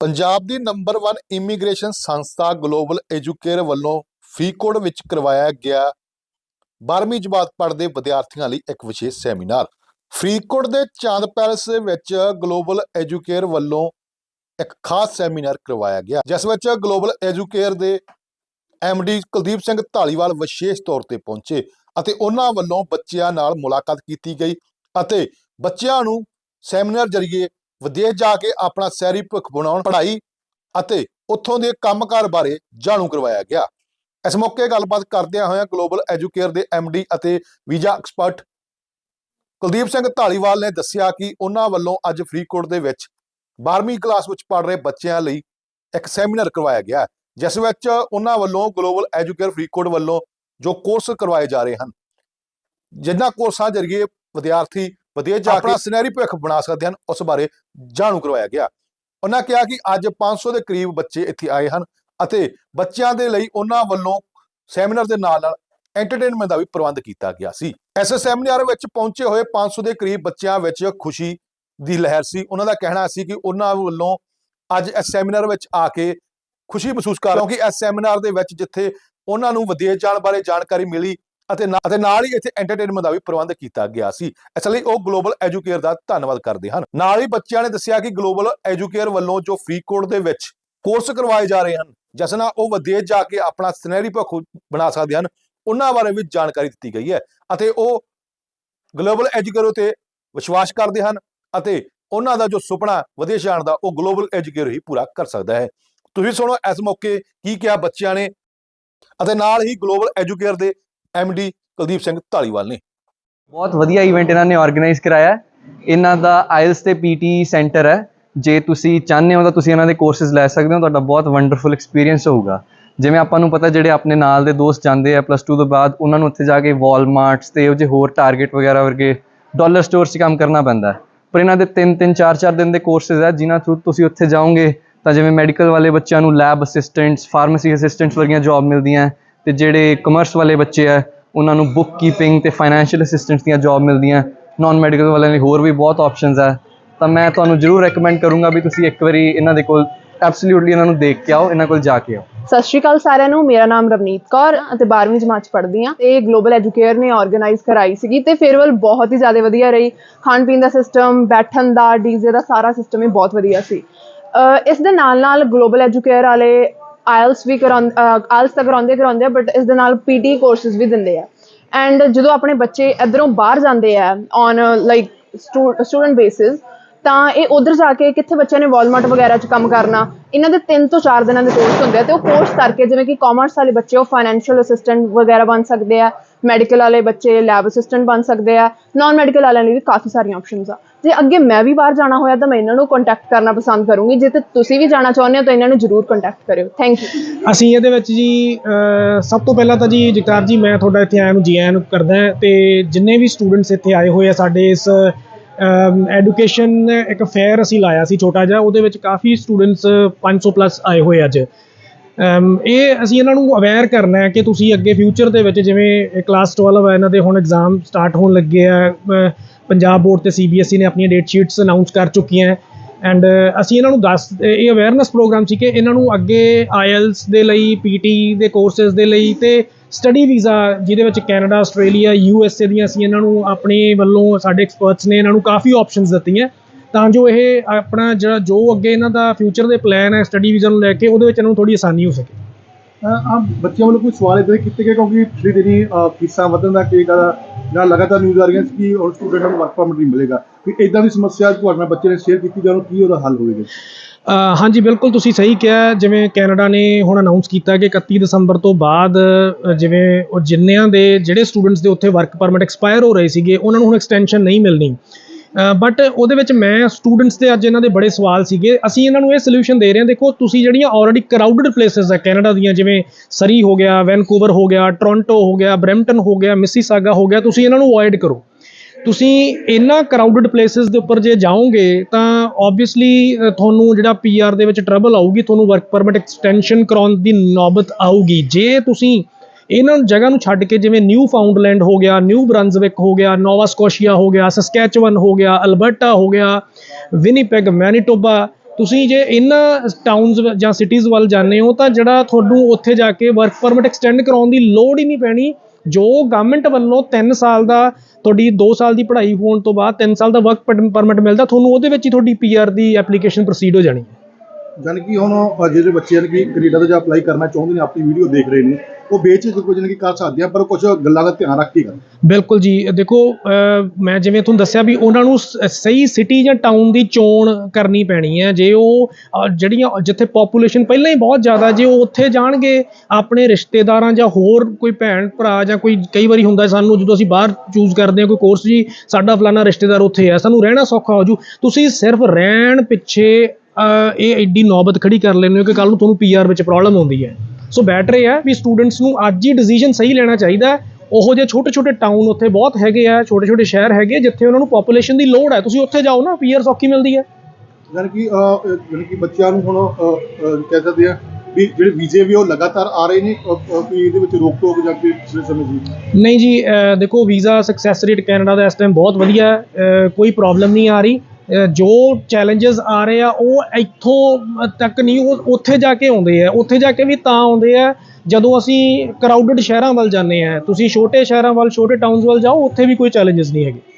ਪੰਜਾਬ ਦੀ number 1 immigration ਸੰਸਥਾ global Educare ਵੱਲੋਂ ਫਰੀਦਕੋਟ ਵਿੱਚ ਕਰਵਾਇਆ ਗਿਆ। 12ਵੀਂ ਜਮਾਤ ਪੜ੍ਹਦੇ ਵਿਦਿਆਰਥੀਆਂ ਲਈ ਇੱਕ ਵਿਸ਼ੇਸ਼ ਸੈਮੀਨਾਰ। ਫਰੀਦਕੋਟ ਦੇ ਚਾਂਦ ਪੈਲਸ ਵਿੱਚ ਗਲੋਬਲ ਐਜੂਕੇਅਰ ਵੱਲੋਂ ਇੱਕ ਖਾਸ ਸੈਮੀਨਾਰ ਕਰਵਾਇਆ ਗਿਆ, ਜਿਸ ਵਿੱਚ ਗਲੋਬਲ ਐਜੂਕੇਅਰ ਦੇ ਡੀ ਕੁਲਦੀਪ ਸਿੰਘ ਢਾਲੀਵਾਲ ਵਿਸ਼ੇਸ਼ ਤੌਰ ਤੇ ਪਹੁੰਚੇ ਅਤੇ ਉਹਨਾਂ ਵੱਲੋਂ ਬੱਚਿਆਂ ਨਾਲ ਮੁਲਾਕਾਤ ਕੀਤੀ ਗਈ ਅਤੇ ਬੱਚਿਆਂ ਨੂੰ ਸੈਮੀਨਾਰ ਜਰੀਏ ਵਿਦੇਸ਼ ਜਾ ਕੇ ਆਪਣਾ ਸਹਿਰੀ ਭੁੱਖ ਬਣਾਉਣ, ਪੜ੍ਹਾਈ ਅਤੇ ਉੱਥੋਂ ਦੇ ਕੰਮਕਾਰ ਬਾਰੇ ਜਾਣੂ ਕਰਵਾਇਆ ਗਿਆ। ਇਸ ਮੌਕੇ ਗੱਲਬਾਤ ਕਰਦਿਆਂ ਹੋਇਆਂ ਗਲੋਬਲ ਐਜੂਕੇਅਰ ਦੇ ਡੀ ਅਤੇ ਵੀਜ਼ਾ ਐਕਸਪਰਟ ਕੁਲਦੀਪ ਸਿੰਘ ਢਾਲੀਵਾਲ ਨੇ ਦੱਸਿਆ ਕਿ ਉਹਨਾਂ ਵੱਲੋਂ ਅੱਜ ਫਰੀਦਕੋਟ ਦੇ ਵਿੱਚ 12ਵੀਂ ਕਲਾਸ ਵਿੱਚ ਪੜ੍ਹ ਰਹੇ ਬੱਚਿਆਂ ਲਈ ਇੱਕ ਸੈਮੀਨਾਰ ਕਰਵਾਇਆ ਗਿਆ, ਜਿਸ ਵਿੱਚ ਉਹਨਾਂ ਵੱਲੋਂ ਗਲੋਬਲ ਐਜੂਕੇਅਰ ਫਰੀਦਕੋਟ ਵੱਲੋਂ ਜੋ ਕੋਰਸ ਕਰਵਾਏ ਜਾ ਰਹੇ ਹਨ, ਜਿਨ੍ਹਾਂ ਕੋਰਸਾਂ ਜਰੀਏ ਵਿਦਿਆਰਥੀ ਵਿਦੇਸ਼ ਜਾ ਕੇ ਆਪਣਾ ਸੁਨਹਿਰੀ ਭਵਿੱਖ ਬਣਾ ਸਕਦੇ ਹਨ ਉਸ ਬਾਰੇ ਜਾਣੂ ਕਰਵਾਇਆ ਗਿਆ। ਉਹਨਾਂ ਕਿਹਾ ਕਿ ਅੱਜ 500 ਦੇ ਕਰੀਬ ਬੱਚੇ ਇੱਥੇ ਆਏ ਹਨ ਅਤੇ ਬੱਚਿਆਂ ਦੇ ਲਈ ਉਹਨਾਂ ਵੱਲੋਂ ਸੈਮੀਨਾਰ ਦੇ ਨਾਲ ਨਾਲ ਐਂਟਰਟੇਨਮੈਂਟ ਦਾ ਵੀ ਪ੍ਰਬੰਧ ਕੀਤਾ ਗਿਆ ਸੀ। ਇਸ ਸੈਮੀਨਾਰ ਵਿੱਚ ਪਹੁੰਚੇ ਹੋਏ 500 ਦੇ ਕਰੀਬ ਬੱਚਿਆਂ ਵਿੱਚ ਖੁਸ਼ੀ ਦੀ ਲਹਿਰ ਸੀ। ਉਹਨਾਂ ਦਾ ਕਹਿਣਾ ਸੀ ਕਿ ਉਹਨਾਂ ਵੱਲੋਂ ਅੱਜ ਇਸ ਸੈਮੀਨਾਰ ਵਿੱਚ ਆ ਕੇ ਖੁਸ਼ੀ ਮਹਿਸੂਸ ਕਰ ਕਿਉਂਕਿ ਇਸ ਸੈਮੀਨਾਰ ਦੇ ਵਿੱਚ ਜਿੱਥੇ ਉਹਨਾਂ ਨੂੰ ਵਿਦੇਸ਼ ਜਾਣ ਬਾਰੇ ਜਾਣਕਾਰੀ ਮਿਲੀ ਅਤੇ ਨਾ- ਅਤੇ ਨਾਲ ਹੀ ਇੱਥੇ ਐਂਟਰਟੇਨਮੈਂਟ ਦਾ ਵੀ ਪ੍ਰਬੰਧ ਕੀਤਾ ਗਿਆ ਸੀ। ਇਸ ਲਈ ਉਹ ਗਲੋਬਲ ਐਜੂਕੇਅਰ ਦਾ ਧੰਨਵਾਦ ਕਰਦੇ ਹਨ। ਨਾਲ ਹੀ ਬੱਚਿਆਂ ਨੇ ਦੱਸਿਆ ਕਿ ਗਲੋਬਲ ਐਜੂਕੇਅਰ ਵੱਲੋਂ ਜੋ ਫਰੀਦਕੋਟ ਦੇ ਵਿੱਚ ਕੋਰਸ ਕਰਵਾਏ ਜਾ ਰਹੇ ਹਨ, ਜਿਸ ਨਾਲ ਉਹ ਵਿਦੇਸ਼ ਜਾ ਕੇ ਆਪਣਾ ਸੁਨਹਿਰੀ ਭਵਿੱਖ ਬਣਾ ਸਕਦੇ ਹਨ, ਉਹਨਾਂ ਬਾਰੇ ਵੀ ਜਾਣਕਾਰੀ ਦਿੱਤੀ ਗਈ ਹੈ। ਅਤੇ ਉਹ ਗਲੋਬਲ ਐਜੂਕੇਅਰ ਤੇ ਵਿਸ਼ਵਾਸ ਕਰਦੇ ਹਨ ਅਤੇ ਉਹਨਾਂ ਦਾ ਜੋ ਸੁਪਨਾ ਵਿਦੇਸ਼ ਜਾਣ ਦਾ ਉਹ ਗਲੋਬਲ ਐਜੂਕੇਅਰ ਹੀ ਪੂਰਾ ਕਰ ਸਕਦਾ ਹੈ। ਤੁਸੀਂ ਸੁਣੋ ਇਸ ਮੌਕੇ ਕੀ ਕਿਹਾ ਬੱਚਿਆਂ ਨੇ ਅਤੇ ਨਾਲ ਹੀ ਗਲੋਬਲ ਐਜੂਕੇਅਰ ਦੇ ਡੀ ਕੁਲਦੀਪ ਸਿੰਘ ਢਾਲੀਵਾਲ ਨੇ। ਬਹੁਤ ਵਧੀਆ ਇਵੈਂਟ ਇਹਨਾਂ ਨੇ ਆਰਗੇਨਾਈਜ਼ ਕਰਾਇਆ ਹੈ। ਇਹਨਾਂ ਦਾ ਆਇਲਸ ਤੇ ਪੀਟੀ ਸੈਂਟਰ ਹੈ। ਜੇ ਤੁਸੀਂ ਚਾਹੁੰਦੇ ਹੋ ਤਾਂ ਤੁਸੀਂ ਇਹਨਾਂ ਦੇ ਕੋਰਸਸ ਲੈ ਸਕਦੇ ਹੋ। ਤੁਹਾਡਾ ਬਹੁਤ ਵੰਡਰਫੁਲ ਐਕਸਪੀਰੀਅੰਸ ਹੋਊਗਾ। ਜਿਵੇਂ ਆਪਾਂ ਨੂੰ ਪਤਾ ਜਿਹੜੇ ਆਪਣੇ ਨਾਲ ਦੇ ਦੋਸਤ ਜਾਂਦੇ ਆ ਪਲੱਸ 2 ਤੋਂ ਬਾਅਦ ਉਹਨਾਂ ਨੂੰ ਉੱਥੇ ਜਾ ਕੇ ਵਾਲਮਾਰਟਸ ਤੇ ਉਹ ਜੇ ਹੋਰ ਟਾਰਗੇਟ ਵਗੈਰਾ ਵਰਗੇ ਡਾਲਰ ਸਟੋਰਸ 'ਚ ਕੰਮ ਕਰਨਾ ਪੈਂਦਾ ਪਰ ਇਹਨਾਂ ਦੇ 3 3 4 4 ਦਿਨ ਦੇ ਕੋਰਸਸ ਹੈ। ਜਿਨ੍ਹਾਂ ਥਰੂ ਤੁਸੀਂ ਉੱਥੇ ਜਾਓਗੇ ਤਾਂ ਜਿਵੇਂ ਮੈਡੀਕਲ ਵਾਲੇ ਬੱਚਿਆਂ ਨੂੰ ਲੈਬ ਅਸਿਸਟੈਂਟਸ ਫਾਰਮੇਸੀ ਅਸਿਸਟੈਂਟਸ ਵਰਗੀਆਂ ਜੌਬ ਮਿਲਦੀਆਂ ਤੇ ਜਿਹੜੇ ਕਮਰਸ ਵਾਲੇ ਬੱਚੇ ਆ, ਉਹਨਾਂ ਨੂੰ ਬੁੱਕ ਕੀਪਿੰਗ ਤੇ ਫਾਈਨੈਂਸ਼ੀਅਲ ਅਸਿਸਟੈਂਟਸ ਦੀਆਂ ਜੌਬ ਮਿਲਦੀਆਂ ਨਾਨ ਮੈਡੀਕਲ ਵਾਲਿਆਂ ਲਈ ਹੋਰ ਵੀ ਬਹੁਤ ਆਪਸ਼ਨਸ ਹੈ ਤਾਂ ਮੈਂ ਤੁਹਾਨੂੰ ਜ਼ਰੂਰ ਰეკਮੈਂਡ ਕਰੂੰਗਾ ਵੀ ਤੁਸੀਂ ਇੱਕ ਵਾਰੀ ਇਹਨਾਂ ਦੇ ਕੋਲ ਐਬਸੋਲੂਟਲੀ ਇਹਨਾਂ ਨੂੰ ਦੇਖ ਕੇ ਆਓ, ਇਹਨਾਂ ਕੋਲ ਜਾ ਕੇ ਆਓ। ਸਤਿ ਸ਼੍ਰੀ ਅਕਾਲ ਸਾਰਿਆਂ ਨੂੰ, ਮੇਰਾ ਨਾਮ ਰਵਨੀਤ ਕੌਰ ਅਤੇ 12ਵੀਂ ਜਮਾਤ ਚ ਪੜ੍ਹਦੀ ਹਾਂ। ਇਹ ਗਲੋਬਲ ਐਜੂਕੇਅਰ ਨੇ ਆਰਗੇਨਾਈਜ਼ ਕਰਾਈ ਸੀਗੀ ਤੇ ਫੇਅਰਵੈਲ ਬਹੁਤ ਹੀ ਜ਼ਿਆਦਾ ਵਧੀਆ ਰਹੀ। ਖਾਣ ਪੀਣ ਦਾ ਸਿਸਟਮ ਬੈਠਣ ਦਾ ਡੀਜ਼ੇ ਦਾ ਸਾਰਾ ਸਿਸਟਮ ਹੀ ਬਹੁਤ ਵਧੀਆ ਸੀ। ਇਸ ਦੇ ਨਾਲ ਨਾਲ ਗਲੋਬਲ ਐਜੂਕੇਅਰ ਵਾਲੇ ਆਇਲਸ ਵੀ ਕਰਾਉਂਦੇ ਆਇਲਸ ਤਾਂ ਕਰਾਉਂਦੇ ਕਰਾਉਂਦੇ ਆ ਬਟ ਇਸ ਦੇ ਨਾਲ ਪੀਟੀ ਕੋਰਸਸ ਵੀ ਦਿੰਦੇ ਆ। ਐਂਡ ਜਦੋਂ ਆਪਣੇ ਬੱਚੇ ਇਧਰੋਂ ਬਾਹਰ ਜਾਂਦੇ ਆ ਔਨ ਲਾਈਕ ਸਟੂਡੈਂਟ ਬੇਸਿਸ ਤਾਂ ਇਹ ਉਧਰ ਜਾ ਕੇ ਕਿੱਥੇ ਬੱਚਿਆਂ ਨੇ ਵਾਲਮਾਰਟ ਵਗੈਰਾ 'ਚ ਕੰਮ ਕਰਨਾ, ਇਹਨਾਂ ਦੇ 3 ਤੋਂ 4 ਦਿਨਾਂ ਦੇ ਕੋਰਸ ਹੁੰਦੇ ਆ, ਤੇ ਉਹ ਕੋਰਸ ਕਰਕੇ ਜਿਵੇਂ ਕਿ ਕਾਮਰਸ ਵਾਲੇ ਬੱਚੇ, ਉਹ ਫਾਈਨੈਂਸ਼ੀਅਲ ਅਸਿਸਟੈਂਟ ਵਗੈਰਾ ਬਣ ਸਕਦੇ ਆ ਮੈਡੀਕਲ ਵਾਲੇ ਬੱਚੇ ਲੈਬ ਅਸਿਸਟੈਂਟ ਬਣ ਸਕਦੇ ਆ ਨਾਨ ਮੈਡੀਕਲ ਵਾਲਿਆਂ ਲਈ ਵੀ ਕਾਫੀ ਸਾਰੀਆਂ ਆਪਸ਼ਨਸ ਆ। ਜੇ ਅੱਗੇ ਮੈਂ ਵੀ ਬਾਹਰ ਜਾਣਾ ਹੋਇਆ ਤਾਂ ਮੈਂ ਇਹਨਾਂ ਨੂੰ ਕੰਟੈਕਟ ਕਰਨਾ ਪਸੰਦ ਕਰੂੰਗੀ। ਜੇ ਤੇ ਤੁਸੀਂ ਵੀ ਜਾਣਾ ਚਾਹੁੰਦੇ ਹੋ ਤਾਂ ਇਹਨਾਂ ਨੂੰ ਜ਼ਰੂਰ ਕੰਟੈਕਟ ਕਰਿਓ। ਥੈਂਕ ਯੂ ਅਸੀਂ ਇਹਦੇ ਵਿੱਚ ਜੀ ਸਭ ਤੋਂ ਪਹਿਲਾਂ ਤਾਂ ਜੀ ਜਗਤਾਰ ਜੀ, ਮੈਂ ਤੁਹਾਡਾ ਇੱਥੇ ਆਇਆ ਨੂੰ ਜੀ ਆਇਆਂ ਨੂੰ ਕਰਦਾ ਹਾਂ ਤੇ ਜਿੰਨੇ ਵੀ ਸਟੂਡੈਂਟਸ ਇੱਥੇ ਆਏ ਹੋਏ ਆ ਸਾਡੇ ਇਸ ਐਡੂਕੇਸ਼ਨ ਇੱਕ ਫੇਅਰ ਅਸੀਂ ਲਾਇਆ ਸੀ ਛੋਟਾ ਜਿਹਾ, ਉਹਦੇ ਵਿੱਚ ਕਾਫੀ ਸਟੂਡੈਂਟਸ 500 ਪਲੱਸ ਆਏ ਹੋਏ ਅੱਜ। ਇਹ ਅਸੀਂ ਇਹਨਾਂ ਨੂੰ ਅਵੇਅਰ ਕਰਨਾ ਹੈ ਕਿ ਤੁਸੀਂ ਅੱਗੇ ਫਿਊਚਰ ਦੇ ਵਿੱਚ ਜਿਵੇਂ ਕਲਾਸ 12 ਹੈ ਇਹਨਾਂ ਦੇ ਹੁਣ ਐਗਜ਼ਾਮ ਸਟਾਰਟ ਹੋਣ ਲੱਗੇ ਆ ਪੰਜਾਬ ਬੋਰਡ ਤੇ ਸੀਬੀਐਸਈ ਨੇ ਆਪਣੀਆਂ ਡੇਟ ਸ਼ੀਟਸ ਅਨਾਉਂਸ ਕਰ ਚੁੱਕੀਆਂ ਹੈ। ਐਂਡ ਅਸੀਂ ਇਹਨਾਂ ਨੂੰ ਦੱਸ, ਇਹ ਅਵੇਅਰਨੈਸ ਪ੍ਰੋਗਰਾਮ ਸੀ ਕਿ ਇਹਨਾਂ ਨੂੰ ਅੱਗੇ ਆਇਲਸ ਦੇ ਲਈ ਪੀਟੀ ਦੇ ਕੋਰਸਸ ਦੇ ਲਈ ਤੇ ਸਟੱਡੀ ਵੀਜ਼ਾ ਜਿਹਦੇ ਵਿੱਚ Canada Australia U S A ਦੀਆਂ ਅਸੀਂ ਇਹਨਾਂ ਨੂੰ ਆਪਣੇ ਵੱਲੋਂ ਸਾਡੇ ਐਕਸਪਰਟਸ ਨੇ ਇਹਨਾਂ ਨੂੰ ਕਾਫੀ ਆਪਸ਼ਨਸ ਦਿੱਤੀਆਂ। ਤਾਂ ਜੋ ਇਹ ਆਪਣਾ ਜਿਹੜਾ, ਜੋ ਅੱਗੇ ਇਹਨਾਂ ਦਾ ਫਿਊਚਰ ਦੇ ਪਲਾਨ ਹੈ ਸਟੱਡੀ ਵੀਜ਼ਾ ਨੂੰ ਲੈ ਕੇ, ਉਹਦੇ ਵਿੱਚ ਇਹਨਾਂ ਨੂੰ ਥੋੜੀ ਆਸਾਨੀ ਹੋ ਸਕੇ। ਆ ਬੱਚਿਆਂ ਵੱਲੋਂ ਕੋਈ ਸਵਾਲ ਇਦਾਂ ਕੀਤੇ ਗਏ ਕਿਉਂਕਿ ਪਿਛਲੇ ਦਿਨੀ ਫੀਸਾਂ ਵਧਣ ਦਾ ਕੇਕ ਦਾ ਨਾਲ ਲਗਾਤਾਰ ਨਿਊਜ਼ ਆ ਰਹੀਆਂ ਸੀ ਕਿ ਹੁਣ ਸਟੂਡੈਂਟਾਂ ਨੂੰ ਵਰਕ ਪਰਮਿਟ ਨਹੀਂ ਮਿਲੇਗਾ। ਕਿ ਇਦਾਂ ਦੀ ਸਮੱਸਿਆ ਤੁਹਾਡੇ ਨਾਲ ਬੱਚੇ ਨੇ ਸ਼ੇਅਰ ਕੀਤੀ ਜਾਂ ਕੀ ਉਹਦਾ ਹੱਲ ਹੋਵੇਗਾ? ਹਾਂਜੀ, ਬਿਲਕੁਲ ਤੁਸੀਂ ਸਹੀ ਕਿਹਾ। ਜਿਵੇਂ ਕੈਨੇਡਾ ਨੇ ਹੁਣ ਅਨਾਉਂਸ ਕੀਤਾ ਕਿ 31 ਦਸੰਬਰ ਤੋਂ ਬਾਅਦ ਜਿਵੇਂ ਉਹ ਜਿੰਨਿਆਂ ਦੇ, ਜਿਹੜੇ ਸਟੂਡੈਂਟਸ ਦੇ ਉੱਥੇ ਵਰਕ ਪਰਮਿਟ ਐਕਸਪਾਇਰ ਹੋ ਰਹੇ ਸੀਗੇ, ਉਹਨਾਂ ਨੂੰ ਹੁਣ ਐਕਸਟੈਂਸ਼ਨ ਨਹੀਂ ਮਿਲਣੀ। ਬਟ ਉਹਦੇ ਵਿੱਚ ਮੈਂ ਸਟੂਡੈਂਟਸ ਦੇ ਅੱਜ ਇਹਨਾਂ ਦੇ ਬੜੇ ਸਵਾਲ ਸੀਗੇ। ਅਸੀਂ ਇਹਨਾਂ ਨੂੰ ਇਹ ਸੋਲੂਸ਼ਨ ਦੇ ਰਹੇ ਹਾਂ। ਦੇਖੋ, ਤੁਸੀਂ ਜਿਹੜੀਆਂ ਆਲਰੇਡੀ ਕਰਾਊਡਡ ਪਲੇਸਸ ਹੈ ਕੈਨੇਡਾ ਦੀਆਂ, ਜਿਵੇਂ ਸਰੀ ਹੋ ਗਿਆ ਵੈਨਕੂਵਰ ਹੋ ਗਿਆ ਟੋਰਾਂਟੋ ਹੋ ਗਿਆ ਬਰੈਂਪਟਨ ਹੋ ਗਿਆ ਮਿਸੀਸਾਗਾ ਹੋ ਗਿਆ, ਤੁਸੀਂ ਇਹਨਾਂ ਨੂੰ ਅਵੋਇਡ ਕਰੋ। ਤੁਸੀਂ ਇਹਨਾਂ ਕਰਾਊਡਡ ਪਲੇਸਿਸ ਦੇ ਉੱਪਰ ਜੇ ਜਾਓਗੇ, ਤਾਂ ਆਬਵੀਅਸਲੀ ਤੁਹਾਨੂੰ ਜਿਹੜਾ ਪੀਆਰ ਦੇ ਵਿੱਚ ਟਰਬਲ ਆਊਗੀ, ਤੁਹਾਨੂੰ ਵਰਕ ਪਰਮਿਟ ਐਕਸਟੈਂਸ਼ਨ ਕਰਾਉਣ ਦੀ ਨੌਬਤ ਆਊਗੀ। ਜੇ ਤੁਸੀਂ ਇਹਨਾਂ ਜਗ੍ਹਾ ਨੂੰ ਛੱਡ ਕੇ ਜਿਵੇਂ ਨਿਊ ਫਾਊਂਡਲੈਂਡ ਹੋ ਗਿਆ, ਨਿਊ ਬ੍ਰੰਜ਼ਵਿਕ ਹੋ ਗਿਆ, ਨੋਵਾ ਸਕੋਸ਼ੀਆ ਹੋ ਗਿਆ ਸਸਕੈਚੁਅਨ ਹੋ ਗਿਆ, ਅਲਬਰਟਾ ਹੋ ਗਿਆ, ਵਿਨੀਪੈਗ, ਮੈਨੀਟੋਬਾ। ਤੁਸੀਂ ਜੇ ਇਹਨਾਂ ਟਾਊਨਸ ਜਾਂ ਸਿਟੀਜ਼ ਵੱਲ ਜਾਂਦੇ ਹੋ ਤਾਂ ਜਿਹੜਾ ਤੁਹਾਨੂੰ ਉੱਥੇ ਜਾ ਕੇ ਵਰਕ ਪਰਮਿਟ ਐਕਸਟੈਂਡ ਕਰਾਉਣ ਦੀ ਲੋੜ ਹੀ ਨਹੀਂ ਪੈਣੀ। ਜੋ ਗਵਰਨਮੈਂਟ ਵੱਲੋਂ 3 ਸਾਲ ਦਾ ਤੁਹਾਡੀ 2 ਸਾਲ ਦੀ ਪੜ੍ਹਾਈ ਹੋਣ ਤੋਂ ਬਾਅਦ 3 ਸਾਲ ਦਾ ਵਰਕ ਪਰਮਿਟ ਮਿਲਦਾ, ਤੁਹਾਨੂੰ ਉਹਦੇ ਵਿੱਚ ਹੀ ਤੁਹਾਡੀ ਪੀਆਰ ਦੀ ਐਪਲੀਕੇਸ਼ਨ ਪ੍ਰੋਸੀਡ ਹੋ ਜਾਣੀ ਹੈ। ਜਾਣੀ ਕਿ ਹੁਣ ਜਿਹੜੇ ਬੱਚੇ ਨੇ ਕਿ ਕੈਨੇਡਾ ਦਾ ਜਾਂ ਅਪਲਾਈ ਕਰਨਾ ਚਾਹੁੰਦੇ ਨੇ, ਆਪਣੀ ਵੀਡੀਓ ਦੇਖ ਰਹੇ ਨੇ, ਉਹ ਬੇਚ ਕੁਝ ਨਹੀਂ ਕਰ ਸਕਦੇ ਆ, ਪਰ ਕੁਝ ਗੱਲਾਂ ਦਾ ਧਿਆਨ ਰੱਖ ਕੇ ਕਰਨ ਬਿਲਕੁਲ ਜੀ ਦੇਖੋ ਮੈਂ ਜਿਵੇਂ ਤੁਹਾਨੂੰ ਦੱਸਿਆ ਵੀ ਉਹਨਾਂ ਨੂੰ ਸਹੀ ਸਿਟੀ ਜਾਂ ਟਾਊਨ ਦੀ ਚੋਣ ਕਰਨੀ ਪੈਣੀ ਹੈ। ਜੇ ਉਹ ਜਿਹੜੀਆਂ ਜਿੱਥੇ ਪੋਪੂਲੇਸ਼ਨ ਪਹਿਲਾਂ ਹੀ ਬਹੁਤ ਜ਼ਿਆਦਾ, ਜੇ ਉਹ ਉੱਥੇ ਜਾਣਗੇ, ਆਪਣੇ ਰਿਸ਼ਤੇਦਾਰਾਂ ਜਾਂ ਹੋਰ ਕੋਈ ਭੈਣ, ਭਰਾ ਜਾਂ ਕੋਈ ਕਈ ਵਾਰੀ ਹੁੰਦਾ ਸਾਨੂੰ ਜਦੋਂ ਅਸੀਂ ਬਾਹਰ ਚੂਜ਼ ਕਰਦੇ ਹਾਂ ਕੋਈ ਕੋਰਸ ਜੀ, ਸਾਡਾ ਫਲਾਣਾ ਰਿਸ਼ਤੇਦਾਰ ਉੱਥੇ ਹੈ, ਸਾਨੂੰ ਰਹਿਣਾ ਸੌਖਾ ਹੋ ਜੂ। ਤੁਸੀਂ ਸਿਰਫ ਰਹਿਣ ਪਿੱਛੇ ਇਹ ਐਡੀ ਨੌਬਤ ਖੜੀ ਕਰ ਲੈਂਦੇ ਹੋ ਕਿ ਕੱਲ ਨੂੰ ਤੁਹਾਨੂੰ ਪੀਆਰ ਵਿੱਚ ਪ੍ਰੋਬਲਮ ਆਉਂਦੀ ਹੈ। ਸੋ ਬੈਟਰ ਇਹ ਹੈ ਵੀ ਸਟੂਡੈਂਟਸ ਨੂੰ ਅੱਜ ਹੀ ਡਿਸੀਜਨ ਸਹੀ ਲੈਣਾ ਚਾਹੀਦਾ ਉਹੋ ਜਿਹੇ ਛੋਟੇ ਛੋਟੇ ਟਾਊਨ ਉੱਥੇ ਬਹੁਤ ਹੈਗੇ ਆ ਛੋਟੇ ਛੋਟੇ ਸ਼ਹਿਰ ਹੈਗੇ ਜਿੱਥੇ ਉਹਨਾਂ ਨੂੰ ਪੋਪੂਲੇਸ਼ਨ ਦੀ ਲੋੜ ਹੈ। ਤੁਸੀਂ ਉੱਥੇ ਜਾਓ ਨਾ ਪੀਆਰ ਸੌਖੀ ਮਿਲਦੀ ਹੈ। ਜਾਣੀ ਕਿ ਜਾਣੀ ਕਿ ਬੱਚਿਆਂ ਨੂੰ ਹੁਣ ਕਹਿ ਸਕਦੇ ਆ ਵੀ ਜਿਹੜੇ ਵੀਜ਼ੇ ਵੀ ਉਹ ਲਗਾਤਾਰ ਆ ਰਹੇ ਨੇ ਵੀ ਇਹਦੇ ਵਿੱਚ ਰੋਕ ਟੋਕ ਜਾਂ ਕੋਈ ਪਿਛਲੇ ਸਮੇਂ ਦੀ। ਨਹੀਂ ਜੀ ਦੇਖੋ ਵੀਜ਼ਾ ਸਕਸੈਸ ਰੇਟ ਕੈਨੇਡਾ ਦਾ ਇਸ ਟਾਈਮ ਬਹੁਤ ਵਧੀਆ ਕੋਈ ਪ੍ਰੋਬਲਮ ਨਹੀਂ ਆ ਰਹੀ। ਜੋ ਚੈਲੰਜਸ ਆ ਰਹੇ ਆ, ਉਹ ਇੱਥੋਂ ਤੱਕ ਨਹੀਂ, ਉਹ ਉੱਥੇ ਜਾ ਕੇ ਆਉਂਦੇ ਆ। ਉੱਥੇ ਜਾ ਕੇ ਵੀ ਤਾਂ ਆਉਂਦੇ ਆ, ਜਦੋਂ ਅਸੀਂ ਕਰਾਊਡਡ ਸ਼ਹਿਰਾਂ ਵੱਲ ਜਾਂਦੇ ਆ। ਤੁਸੀਂ ਛੋਟੇ ਸ਼ਹਿਰਾਂ ਵੱਲ, ਛੋਟੇ ਟਾਊਨਸ ਵੱਲ ਜਾਓ, ਉੱਥੇ ਵੀ ਕੋਈ ਚੈਲੰਜਸ ਨਹੀਂ ਹੈਗੇ।